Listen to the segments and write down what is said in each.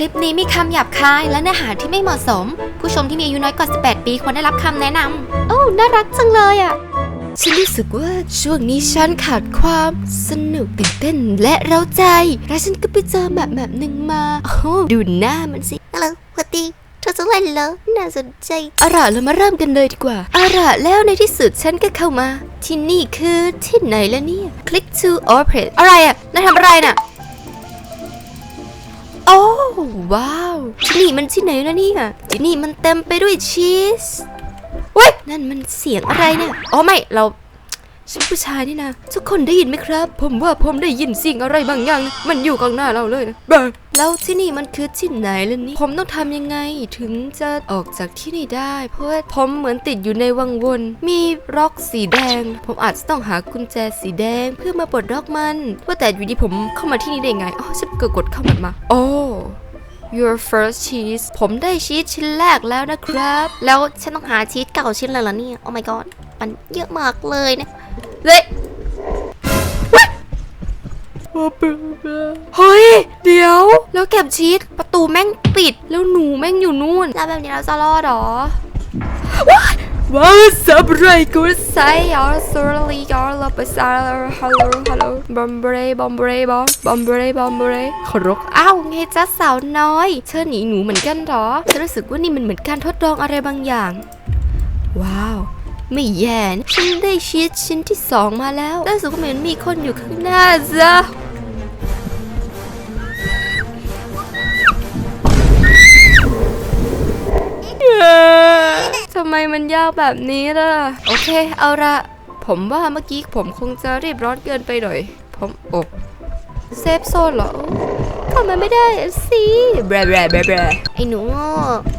ลิปนี้มีคำหยาบคายและเนื้อหาที่ไม่เหมาะสม ผู้ชมที่มีอายุน้อยกว่า 18 ปีควรได้รับคำแนะนำโอ้ น่ารักจังเลยอะ ฉันรู้สึกว่าช่วงนี้ฉันขาดความสนุกตื่นเต้นและเร้าใจ และฉันก็ไปเจอแบบแบบหนึ่งมา โอ้โหดูหน้ามันสิฮัลโหลสวัสดีเธอจะเล่นเหรอน่าสนใจเอาล่ะเรามาเริ่มกันเลยดีกว่าเอาล่ะแล้วในที่สุดฉันก็เข้ามา ที่นี่คือที่ไหนแล้วเนี่ย click to open อะไรอะนายทำอะไรน่ะโอ้ว้าว ที่นี่มันที่ไหนนะเนี่ยที่นี่มันเต็มไปด้วยชีสเว้ยนั่นมันเสียงอะไรเนี่ย อ๋อไม่ เรา ฉันผู้ชายนี่นะ ทุกคนได้ยินไหมครับ ผมว่าผมได้ยินเสิ่งอะไรบางอย่างนะมันอยู่ข้างหน้าเราเลยนะเบอแล้วที่นี่มันคือที่ไหนล่ะนี่ผมต้องทำยังไงถึงจะออกจากที่นี่ได้ เพราะว่าผมเหมือนติดอยู่ในวังวน มีล็อกสีแดง ผมอาจจะต้องหากุญแจสีแดง เพื่อมาปลดล็อกมันว่าแต่อยู่ดีผมเข้ามาที่นี่ได้ไงอ๋อฉันก็กดเข้ามันมาโอ้ your first cheese ผมได้ชีสชิ้นแรกแล้วนะครับ แล้วฉันต้องหาชีสเก่าชิ้นเลยเหรอเนี่ยโอ้ my god มันเยอะมากเลยนะ เฮ้ยเฮ้ย เดี๋ยว แล้วเก็บชีสประตูแม่งปิด แล้วหนูแม่งอยู่นู่น แล้วแบบนี้เราจะรอดเหรอว้าวสับไรกูใส่ยอร์สโรลียอร์ลาปซาร์ฮัลโหลฮัลโหลบอมเบรบอมเบรบอมบอมเบรบอมเบรขรกอ้าวไงจ๊ะสาวน้อยเธอหนีหนูเหมือนกันเหรอฉันรู้สึกว่านี่มันเหมือนการทดลองอะไรบางอย่าง ว้าว ไม่แย่นะฉันได้ชีสชิ้นที่สองมาแล้วแต่รู้สึกว่าเหมือนมีคนอยู่ข้างหน้าจ้ะทำไมมันยากแบบนี้ล่ะ โอเค เอาละ ผมว่าเมื่อกี้ผมคงจะรีบร้อนเกินไปหน่อย ผมโอ้เซฟโซนเหรอเข้า มาไม่ได้อะสิแบรแบรแบรแบรไอ้หนูโง่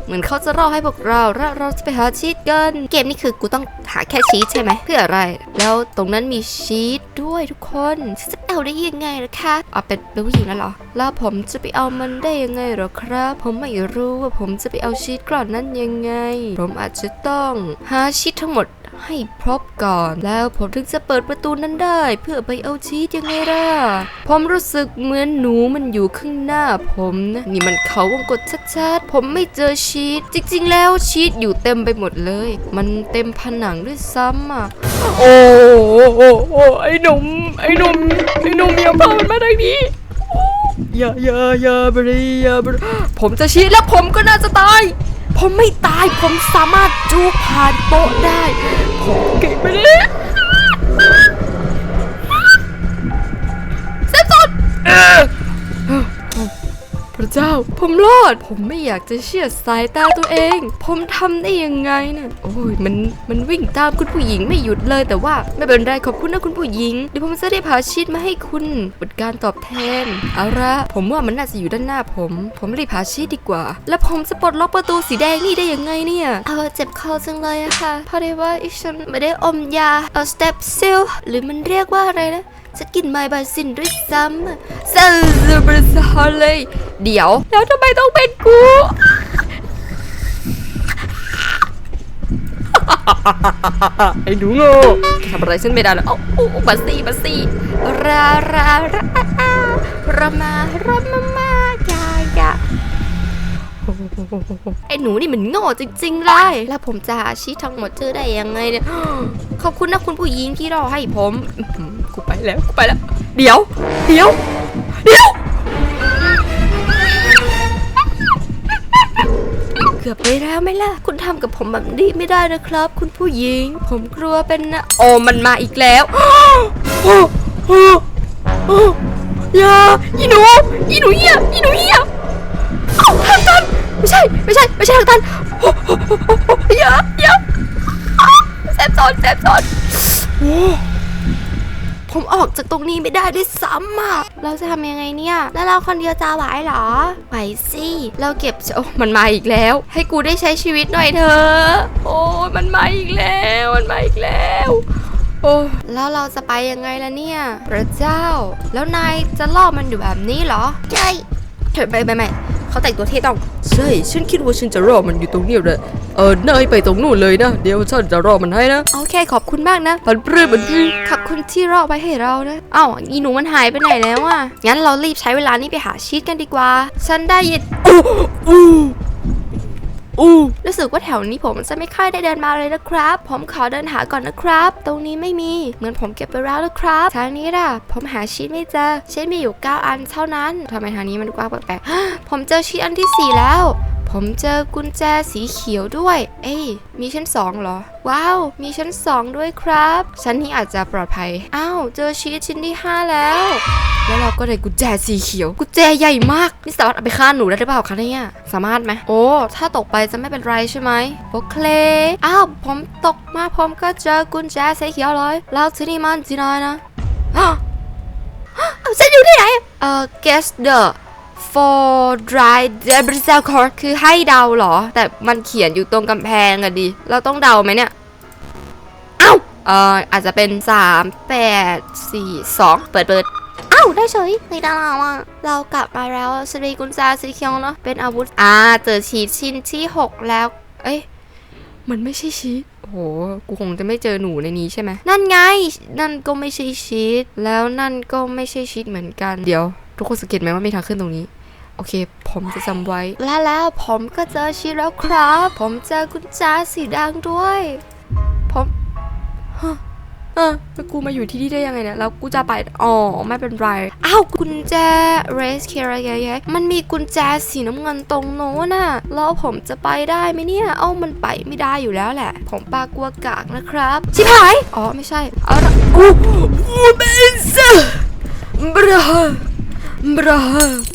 เหมือนเขาจะรอให้พวกเราแล้วเราจะไปหาชีสกัน เกมนี้คือกูต้องหาแค่ชีสใช่ไหมเพื่ออะไร แล้วตรงนั้นมีชีสด้วยทุกคนฉันจะเอาได้ยังไงล่ะคะอ๋อเป็นเป็นผู้หญิงแล้วเหรอ แล้วผมจะไปเอามันได้ยังไงเหรอครับ ผมไม่รู้ว่าผมจะไปเอาชีสกล่อนนั้นยังไง ผมอาจจะต้องหาชีสทั้งหมด ให้ครบก่อน แล้วผมถึงจะเปิดประตูนั้นได้ เพื่อไปเอาชีสยังไงล่ะ ผมรู้สึกเหมือนหนูมันอยู่ข้างหน้าผมนะนี่มันเขาวงกดชัดๆ ผมไม่เจอชีสจริง ๆ แล้วชีสอยู่เต็มไปหมดเลย มันเต็มผนังด้วยซ้ำอะ โอ้โอ้โอ้ไอ้หนุ่มไอ้หนุ่มไอ้หนุ่มอย่าพามันมาทางนี้อย่าอย่าอย่าบริอย่าบริผมจะชี้แล้วผมก็น่าจะตาย ผมไม่ตาย ผมสามารถจูผ่านโต๊ะได้ ผมเก่งไปเลยเซฟซอน เจ้า ผมรอด ผมไม่อยากจะเชื่อสายตาตัวเอง ผมทำได้ยังไงน่ะโอ้ยมันมันวิ่งตามคุณผู้หญิงไม่หยุดเลยแต่ว่าไม่เป็นไรขอบคุณนะคุณผู้หญิงเดี๋ยวผมจะได้พาชีตมาให้คุณเป็นการตอบแทนเอาละผมว่ามันน่าจะอยู่ด้านหน้าผม ผมรีบพาชีตดีกว่า แล้วผมจะปลดล็อกประตูสีแดงนี่ได้ยังไงเนี่ยเออเจ็บคอจังเลยอะค่ะพอดีว่าอีฉันไม่ได้อมยาเออสเตปซิลหรือมันเรียกว่าอะไรนะ จะกินไมบาซินด้วยซ้ำเซลล์บริสฮอลเลย เดี๋ยว แล้วทำไมต้องเป็นกูไอ้หนูโง่ทำอะไรฉันไม่ได้แล้วโอ้โอ้บัสซี่บัสซี่ราราราอารามารามา มาอยาอยาไอ้หนูนี่มันโง่จริงๆเลย แล้วผมจะหาชีททั้งหมดเจอได้ยังไงเนี่ย ขอบคุณนะคุณผู้หญิงที่รอให้ผมอื้อหือ กูไปแล้วกูไปแล้ว เดี๋ยว เดี๋ยว เดี๋ยว เกือบไปแล้วไหมล่ะ คุณทำกับผมแบบนี้ไม่ได้นะครับ คุณผู้หญิง ผมกลัวเป็นนะ โอ้มันมาอีกแล้วโอ้โอ้โอ้อย่าอีหนูอีหนูเหี้ยอีหนูเหี้ยเอ้าทางตันไม่ใช่ ไม่ใช่ ไม่ใช่ทางตันโอ้โหโอ้โหอย่าอย่าอ้าวแสบซ้อนแสบซ้อนโอ้ ผมออกจากตรงนี้ไม่ได้ด้วยซ้ำอะ เราจะทำยังไงเนี่ย แล้วเราคนเดียวจะไหวเหรอ ไหวสิ เราเก็บโอ้มันมาอีกแล้ว ให้กูได้ใช้ชีวิตหน่อยเถอะ โอ้มันมาอีกแล้ว มันมาอีกแล้วโอ้แล้วเราจะไปยังไงล่ะเนี่ย พระเจ้า แล้วนายจะล่อมันอยู่แบบนี้เหรอ ใช่ ไม่ไม่ไม่เขาแต่งตัวเท่ต้อง ใช่ ฉันคิดว่าฉันจะรอมันอยู่ตรงนี้เลยเออนายไปตรงนู่นเลยนะ เดี๋ยวฉันจะรอมันให้นะ โอเค ขอบคุณมากนะบันปลื้มบันปลื้มขอบคุณคุณที่รอไว้ให้เรานะอ้าวอีหนูมันหายไปไหนแล้วอะงั้นเรารีบใช้เวลานี้ไปหาชีตกันดีกว่า ฉันได้ยินอู้อู้ อู้รู้สึกว่าแถวนี้ผมจะไม่ค่อยได้เดินมาเลยนะครับ ผมขอเดินหาก่อนนะครับ ตรงนี้ไม่มีเหมือนผมเก็บไปแล้วนะครับทางนี้ล่ะ ผมหาชีตไม่เจอชีตมีอยู่ 9 อันเท่านั้นทำไมทางนี้มันกว้างแปลกๆผมเจอชีตอันที่ 4 แล้ว ผมเจอกุญแจสีเขียวด้วย เอ้ยมีชั้นสองเหรอ ว้าว มีชั้นสองด้วยครับ ชั้นนี้อาจจะปลอดภัย อ้าว เจอชีตชิ้นที่ 5 แล้ว แล้วเราก็ได้กุญแจสีเขียว กุญแจใหญ่มาก นี่สามารถเอาไปฆ่าหนูได้หรือเปล่าคะเนี่ย สามารถไหม โอ้ ถ้าตกไปจะไม่เป็นไรใช่ไหมโอเค อ้าว ผมตกมาผมก็เจอกุญแจสีเขียวเลย แล้วที่นี่มันที่ไหนนะอ้าวอ้าวฉันอยู่ที่ไหน เอ่อ guess the for dry d e b r i s c o r คือให้เดาเหรอ แต่มันเขียนอยู่ตรงกำแพงอะดิ เราต้องเดาไหมเนี่ย เอ้า เอ่อ อาจจะเป็น 3 8 4 2 เปิดเปิดอ้าวได้เฉยไม่ได้แล้วอะเรากลับมาแล้วสรีกุญแจสีเขียวเนาะ เป็นอาวุธ อ่า เจอชีทชิ้นที่ 6 แล้ว เอ้ย มันไม่ใช่ชีทโอ้โห กูคงจะไม่เจอหนูในนี้ใช่ไหม นั่นไง นั่นก็ไม่ใช่ชีทแล้วนั่นก็ไม่ใช่ชีทเหมือนกัน เดี๋ยว ทุกคนสังเกตไหมว่ามีทางขึ้นตรงนี้โอเค ผมจะจำไว้ และแล้วผมก็เจอชีแล้วครับ ผมเจอกุญแจสีแดงด้วย ผมฮะเออแล้วกูมาอยู่ที่นี่ได้ยังไงเนี่ย แล้วกูจะไป อ๋อ ไม่เป็นไร อ้าวกุญแจ race c a r r i มันมีกุญแจสีน้ำเงินตรงโน้นน่ะ แล้วผมจะไปได้ไหมเนี่ย เอ้า มันไปไม่ได้อยู่แล้วแหละ ผมปากลัวกากนะครับ ชิบหาย อ๋อ ไม่ใช่ เอาละโอ้โหเบนซ์บรา บร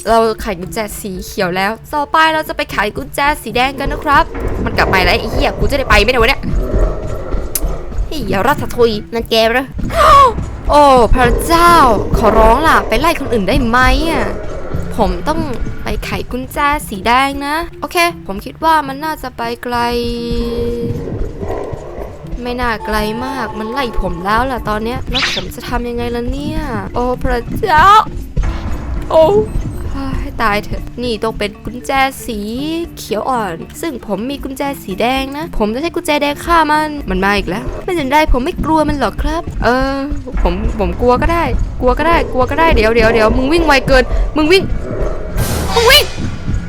เราไขกุญแจสีเขียวแล้ว ต่อไปเราจะไปไขกุญแจสีแดงกันนะครับ มันกลับไปแล้วไอ้เหี้ยกูจะได้ไปไหมเนี่ได้วะเนี่ยเฮ้ยอย่ารัฐทุยนั่นแกเหรอโอ้พระเจ้า ขอร้องล่ะ ไปไล่คนอื่นได้ไหมอะผมต้องไปไขกุญแจสีแดงนะ โอเค ผมคิดว่ามันน่าจะไปไกล ไม่น่าไกลมากมันไล่ผมแล้วล่ะตอนเนี้ยแล้วผมจะทำยังไงล่ะเนี่ย โอ้พระเจ้า โอ้ให้ตายเถอะ นี่ต้องเป็นกุญแจสีเขียวอ่อน ซึ่งผมมีกุญแจสีแดงนะ ผมจะใช้กุญแจแดงฆ่ามัน มันมาอีกแล้ว ไม่เป็นไรผมไม่กลัวมันหรอกครับ เออ ผมผมกลัวก็ได้ กลัวก็ได้ กลัวก็ได้ เดี๋ยวเดี๋ยวเดี๋ยวมึงวิ่งไวเกิน มึงวิ่ง มึงวิ่ง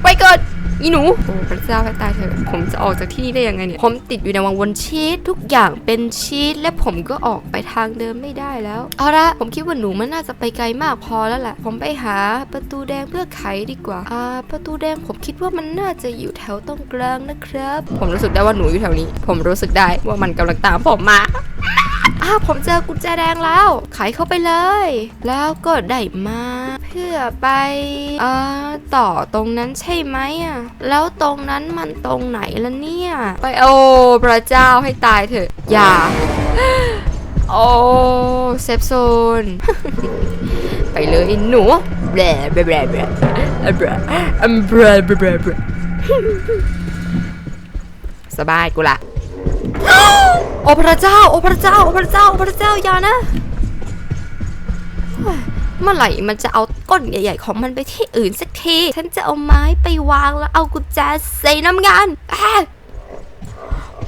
ไวเกิน อีหนูโอ้พระเจ้าให้ตายเถอะผมจะออกจากที่นี่ได้ยังไงเนี่ยผมติดอยู่ในวังวนชีสทุกอย่างเป็นชีสและผมก็ออกไปทางเดิมไม่ได้แล้ว เอาละผมคิดว่าหนูมันน่าจะไปไกลมากพอแล้วแหละผมไปหาประตูแดงเพื่อไขดีกว่าอ่าประตูแดงผมคิดว่ามันน่าจะอยู่แถวตรงกลางนะครับ ผมรู้สึกได้ว่าหนูอยู่แถวนี้ ผมรู้สึกได้ว่ามันกำลังตามผมมาอ้าผมเจอกุญแจแดงแล้วไขเข้าไปเลย แล้วก็ได้มา เพื่อไปเอ่อต่อตรงนั้นใช่ไหมอะแล้วตรงนั้นมันตรงไหนล่ะเนี่ย ไปโอ้พระเจ้าให้ตายเถอะ อย่า โอ้เซฟโซน ไปเลยหนูแบรแบรแบรแบรแบรแบรแบรแบรแบบสบายกูละโอ้พระเจ้า โอ้พระเจ้า โอ้พระเจ้า โอ้พระเจ้าอย่านะ เมื่อไหร่มันจะเอา ก้นใหญ่ๆของมันไปที่อื่นสักที ฉันจะเอาไม้ไปวางแล้วเอากุญแจใส่น้ำงานอะ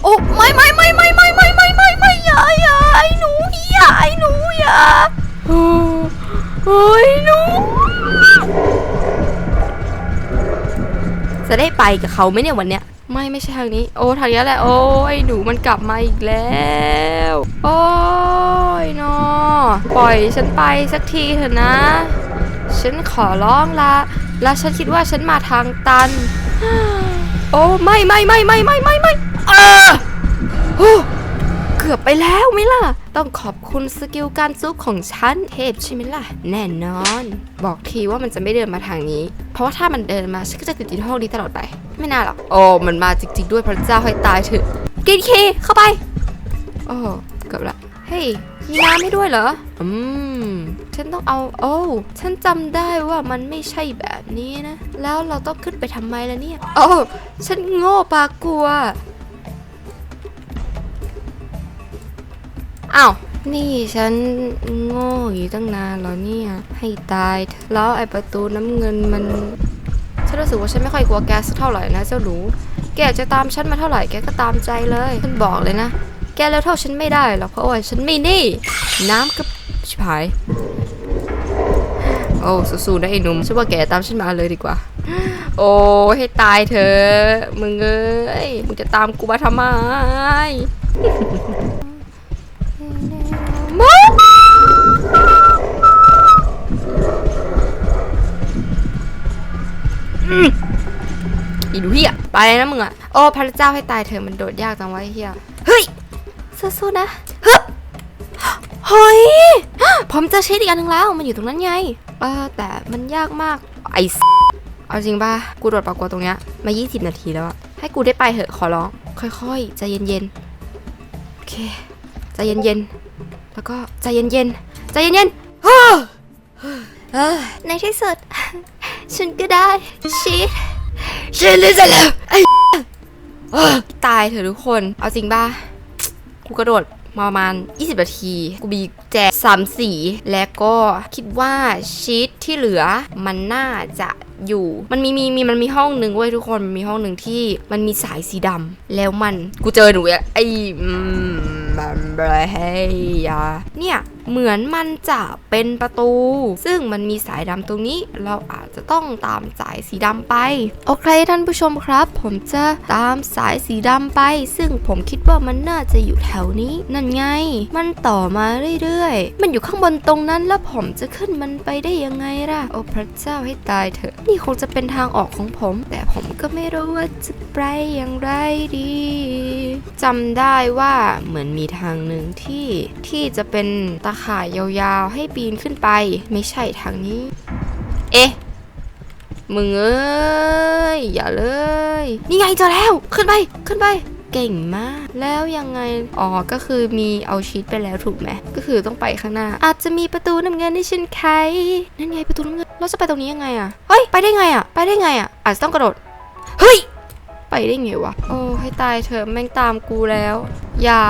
โอ้ไม่ไม่ไม่ไม่ไม่ไม่ไม่ไม่ไม่อย่าอย่าไอ้หนูอย่าไอ้หนูอย่าโอ้ยหนูจะได้ไปกับเขาไหมเนี่ยวันเนี้ยไม่ไม่ใช่ทางนี้ โอ้ทางนี้แหละ โอ้ยหนูมันกลับมาอีกแล้ว โอ้ยนอปล่อยฉันไปสักทีเถอะนะ ฉันขอร้องละ แล้วฉันคิดว่าฉันมาทางตัน โอ้ไม่ไม่ไม่ไม่ไม่ไม่ไม่เออเกือบไปแล้วไหมล่ะ ต้องขอบคุณสกิลการซุกของฉันเทพใช่ไหมล่ะ แน่นอน บอกทีว่ามันจะไม่เดินมาทางนี้ เพราะว่าถ้ามันเดินมาฉันก็จะติดที่ห้องนี้ตลอดไป ไม่น่าหรอก โอ้มันมาจริง ๆ ด้วยพระเจ้าให้ตายเถอะ กินเคเข้าไป โอ้เกือบละ เฮ้ยมีน้ำให้ด้วยเหรอ อืม ฉันต้องเอาโอ้ฉันจำได้ว่ามันไม่ใช่แบบนี้นะ แล้วเราต้องขึ้นไปทำไมล่ะเนี่ยโอ้ฉันโง่ปากกลัวอ้าวนี่ฉันโง่อยู่ตั้งนานแล้วเนี่ย ให้ตาย แล้วไอประตูน้ำเงินมัน ฉันรู้สึกว่าฉันไม่ค่อยกลัวแกสักเท่าไหร่นะเจ้าหนูแกจะตามฉันมาเท่าไหร่แกก็ตามใจเลยฉันบอกเลยนะแแกแล้วเท่าฉันไม่ได้หรอกเพราะว่าฉันไม่นี่ น้ำกับชิบหาย โอ้สู้ๆนะไอ้หนุ่มฉันว่าแกตามฉันมาเลยดีกว่า โอ้ให้ตายเถอะมึงเอ้ยมึงจะตามกูมาทำไมอีดูเฮียไปเลยนะมึงอะโอ้พระเจ้าให้ตายเธอะมันโดดยากจังวะเฮียเฮ้ยสู้ๆนะฮึบเฮ้ยผมเจะชีตอีกอันนึงแล้ว มันอยู่ตรงนั้นไง เออแต่มันยากมากไอ้เอาจริงป่ะกูโดดปากกลัวตรงเนี้ยมา 20 นาทีแล้วอะให้กูได้ไปเหอะขอร้อง ค่อยๆใจเย็นๆโอเคใจเย็นๆแล้วก็ใจเย็นๆใจเย็นๆเอ้ยในที่สุด ฉันก็ได้ชีสชิลลี่จะแล้วไอ้ตายเถอะทุกคน เอาจริงป่ะกูกระโดดมาประมาณ 20 นาที กูมี แจกสามสี และก็คิดว่าชีตที่เหลือมันน่าจะอยู่ มันมีมีมีมันมีห้องหนึ่งเว้ยทุกคนมันมีห้องหนึ่งที่มันมีสายสีดำแล้วมันกูเจอหนูอะไอ้อืมมันอะไรให้ยาเนี่ย เหมือนมันจะเป็นประตู ซึ่งมันมีสายดำตรงนี้ เราอาจจะต้องตามสายสีดำไป โอเคท่านผู้ชมครับ ผมจะตามสายสีดำไป ซึ่งผมคิดว่ามันน่าจะอยู่แถวนี้ นั่นไง มันต่อมาเรื่อยๆ มันอยู่ข้างบนตรงนั้นแล้วผมจะขึ้นมันไปได้ยังไงล่ะ โอ้พระเจ้าให้ตายเถอะ นี่คงจะเป็นทางออกของผม แต่ผมก็ไม่รู้ว่าจะไปอย่างไรดีจำได้ว่าเหมือนมีทางหนึ่งที่ที่จะเป็นตาข่ายยาวๆ ให้ปีนขึ้นไป ไม่ใช่ทางนี้ เอ๊ะ มึงเอ้ย อย่าเลย นี่ไงเจอแล้ว ขึ้นไป ขึ้นไป เก่งมาก แล้วยังไง อ๋อ ก็คือมีเอาชีตไปแล้วถูกไหม ก็คือต้องไปข้างหน้า อาจจะมีประตูน้ำเงินให้ฉันไขนั่นไงประตูน้ำเงิน เราจะไปตรงนี้ยังไงอะ เฮ้ย ไปได้ไงอะ ไปได้ไงอะอาจจะต้องกระโดด เฮ้ย ไปได้ไงวะ โอ้ให้ตายเถอะแม่งตามกูแล้ว อย่า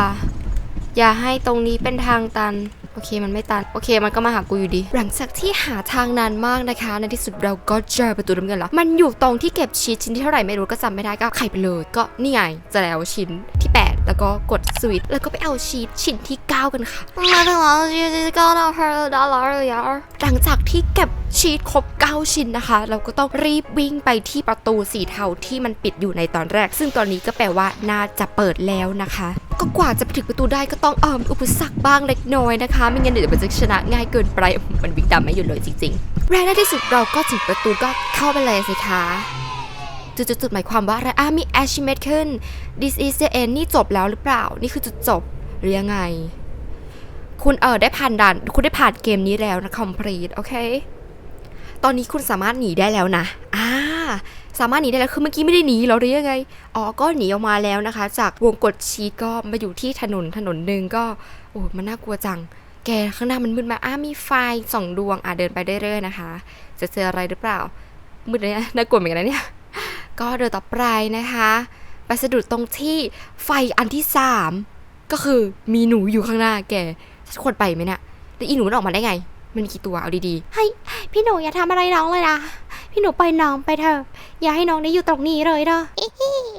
อย่าให้ตรงนี้เป็นทางตัน อเคมันไม่ตัน โอเคมันก็มาหากูอยู่ดี หลังจากที่หาทางนานมากนะคะ ในที่สุดเราก็เจอประตูน้ำเงินแล้วมันอยู่ตรงที่เก็บชีทชิ้นที่เท่าไหร่ไม่รู้ก็จำไม่ได้ก็ไขไปเลย ก็นี่ไงจะแล้วชิ้นที่ แล้วก็กดสวิตช์แล้วก็ไปเอาชีทชิ้นที่ 9 กันค่ะมาถึงแล้วชีสก็ได้เฮอร์ดอลลาร์ยาหลังจากที่เก็บชีทครบ 9 ชิ้นนะคะ เราก็ต้องรีบวิ่งไปที่ประตูสีเทาที่มันปิดอยู่ในตอนแรก ซึ่งตอนนี้ก็แปลว่าน่าจะเปิดแล้วนะคะ ก็กว่าจะไปถึงประตูได้ก็ต้องเอ่อมอุปสรรคบ้างเล็กน้อยนะคะ ไม่งั้นเดี๋ยวมันจะชนะง่ายเกินไปมันวิ่งตามไม่หยุดเลยจริงๆและในที่สุดเราก็ถึงประตูก็เข้าไปเลยสิคะ จุดๆหมายความว่าอะไรอะมี achievement ขึ้น this is the end นี่จบแล้วหรือเปล่า นี่คือจุดจบหรือยังไง คุณเออได้ผ่านด่าน คุณได้ผ่านเกมนี้แล้วนะ complete โอเค ตอนนี้คุณสามารถหนีได้แล้วนะอ่าสามารถหนีได้แล้วคือเมื่อกี้ไม่ได้หนีเหราหรือยังไง อ๋อ ก็หนีออกมาแล้วนะคะ จากวงกดชีตก็มาอยู่ที่ถนนถนนหนึ่งก็ โอ้มันน่ากลัวจัง แกข้างหน้ามันมืดมาอ้ามีไฟสองดวง อะเดินไปเรื่อยๆนะคะ จะเจออะไรหรือเปล่า มืดเลยนะน่ากลัวเหมือนกันนะเนี่ย ก็เดินต่อไปนะคะไปสะดุดตรงที่ไฟอันที่สามก็คือมีหนูอยู่ข้างหน้าแกฉันควรไปไหมเนี่ยแล้วอีหนูมันออกมาได้ไง มันมีกี่ตัวเอาดีๆพี่หนูอย่าทำอะไรน้องเลยนะพี่หนูปล่อยน้องไปเถอะอย่าให้น้องได้อยู่ตรงนี้เลยเด้อ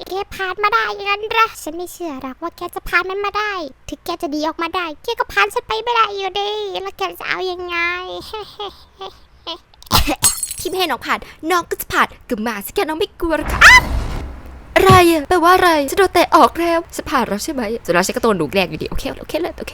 แกผ่านมาได้อยังงั้นเหรอฉันไม่เชื่อหรอกว่าแกจะผ่านมันมาได้ ถึงแกจะดีออกมาได้แกก็ผ่านฉันไปไม่ได้อยู่ดีแล้วแกจะเอายังไง ทีมให้น้องผ่านน้องก็จะผ่านกับมาสิแกน้องไม่กลัวรอค่ะอะไรอะแปลว่าอะไรฉันโดนแตะออกแล้วจะผ่านแล้ใช่ไหมสุดท้ายฉันก็โดนหนูแกล้อยู่ดีโอเคโอเคเลยโอเค